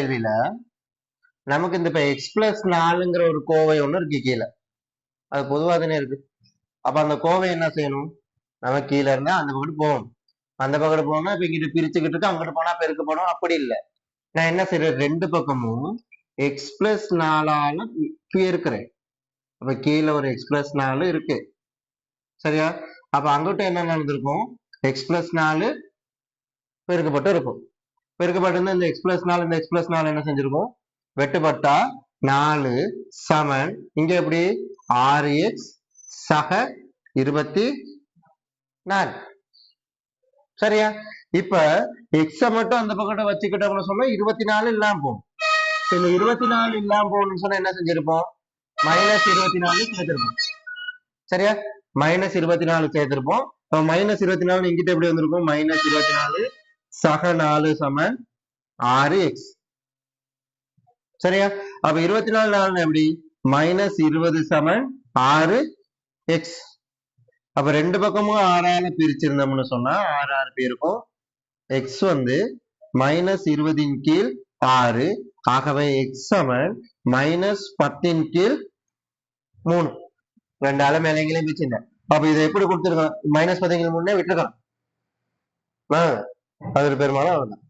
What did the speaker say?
கேள்வியில நமக்கு இந்த இப்ப எக்ஸ் பிளஸ் நாலுங்கிற ஒரு கோவை ஒண்ணு இருக்கு கீழே. அது பொதுவாக தானே இருக்கு. அப்ப அந்த கோவை என்ன செய்யணும்? நம்ம கீழே இருந்தா அந்த பக்கத்து போகணும். அந்த பக்கத்து போகணும்னா இப்ப இங்கிட்டு பிரிச்சுக்கிட்டு இருக்கு அங்கிட்டு போனா பெருக்கப்படும் அப்படி இல்லை. நான் என்ன செய்யறேன் ரெண்டு பக்கமும் எக்ஸ் பிளஸ் நாலால இருக்கிறேன். அப்ப கீழே ஒரு எக்ஸ் பிளஸ் நாலு இருக்கு. சரியா? அப்ப அங்கிட்ட என்ன நடந்திருக்கும்? எக்ஸ் பிளஸ் நாலு பெருக்கப்பட்டு இருக்கும். பெருக்கப்பட்டிருந்த இந்த எக்ஸ் பிளஸ் நாலு இந்த எக்ஸ் பிளஸ் நாலு என்ன செஞ்சிருக்கும்? வெட்டுப்பட்டா நாலு சமன் இங்க எப்படி? ஆறு எக்ஸ் சக இருபத்தி நாலு. சரியா? இப்ப எக்ஸ மட்டும் அந்த பக்கத்தை வச்சுக்கிட்டோம்னு சொன்னா இருபத்தி நாலு இல்லாம போகும். இந்த இருபத்தி நாலு இல்லாம போகணும்னு சொன்னா என்ன செஞ்சிருப்போம்? மைனஸ் இருபத்தி நாலு சேர்த்திருப்போம். சரியா? மைனஸ் இருபத்தி நாலு சேர்த்திருப்போம். மைனஸ் இருபத்தி நாலு இங்கிட்ட எப்படி வந்திருக்கும்? மைனஸ் இருபத்தி நாலு சக நாலு சமன் ஆறு எக்ஸ் சரியா? அப்ப இருபத்தி நாலு நாலு எப்படி? மைனஸ் இருபது சமன் ஆறு எக்ஸ் அப்ப ரெண்டு பக்கமும் ஆறால பிரிச்சிருந்தோம்னு சொன்னா ஆறு ஆறு பேருக்கும் எக்ஸ் வந்து மைனஸ் இருபதின் கீழ் ஆறு. ஆகவே எக்ஸ் சமன் மைனஸ் பத்தின் கீழ் மூணு. ரெண்டு ஆள மேலேங்களே பிரிச்சிருந்தேன். அப்ப இதை எப்படி கொடுத்துருக்கோம் மைனஸ் பத்தின் கீழ் மூணு விட்டுருக்கலாம் அது பெரும்பாலும் அவ்வளவுதான்